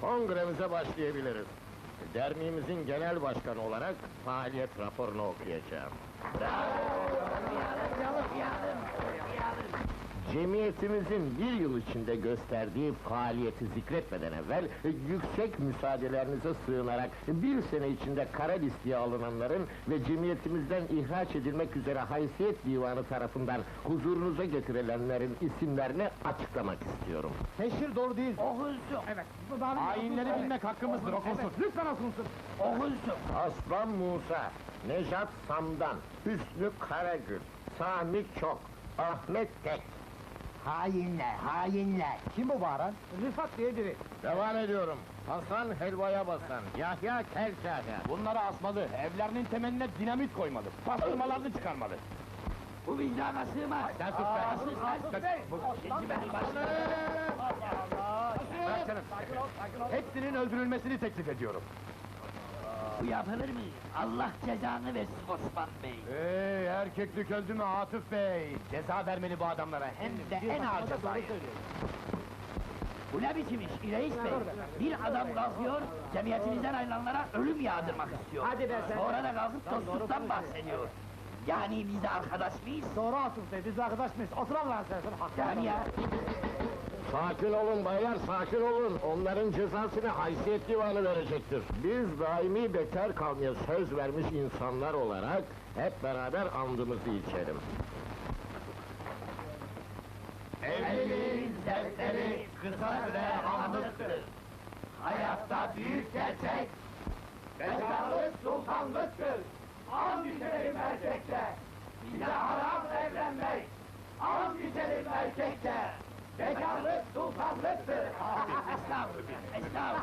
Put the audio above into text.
Kongremize başlayabiliriz. Derneğimizin genel başkanı olarak faaliyet raporunu okuyacağım. Cemiyetimizin bir yıl içinde gösterdiği faaliyeti zikretmeden evvel, yüksek müsaadelerinize sığınarak bir sene içinde kara listeye alınanların ve cemiyetimizden ihraç edilmek üzere haysiyet divanı tarafından huzurunuza getirilenlerin isimlerini açıklamak istiyorum. Teşhir doğru değil. Okunsun. Evet. Hainleri bilmek hakkımızdır, okunsun. Lütfen okunsun. Okunsun. Aslan Musa, Nejat Samdan, Hüsnü Karagül, Sami Çok, Ahmet Tek. Hainler, hainler. Kim bu bağıran? Rıfat diye biri. Devam ediyorum. Hasan helvaya basan, Yahya kel Kahya. Bunları asmalı, evlerinin temeline dinamit koymalı, pastırmalarını çıkarmalı. Bu vicdana sığmaz. Sen sus be! Sus lan. Şimdi beni başına. Bırak canım. Hepsinin öldürülmesini teklif ediyorum. Bu yapılır mı? Allah cezanı versin Osman Bey. Hey, erkeklik öldü mü Atıf Bey? Ceza vermeli bu adamlara, hem de en ağır cezayı. Bu ne biçim iş İreis Bey? Bir adam kalkıyor, cemiyetimizden ayrılanlara ölüm yağdırmak istiyor. Hadi be sen. Sonra da kalkıp dostluktan bahsediyor. Yani biz de arkadaş mıyız? Doğru Atıf Bey, biz arkadaş mıyız? Oturalım lan sen. Yani ya. Sakin olun baylar, sakin olun. Onların cezasını haysiyet divanı verecektir. Biz daimi bekar kalmaya söz vermiş insanlar olarak hep beraber andımızı içelim. Evliliğin dersleri kısa süre anlıktır. Hayatta büyük gerçek, bekarlık sultanlıktır. Az güzelim erkekle, bize haram evlenmek. Az güzelim erkekle, bekarlık sultanlıktır. estağfurullah, estağfurullah.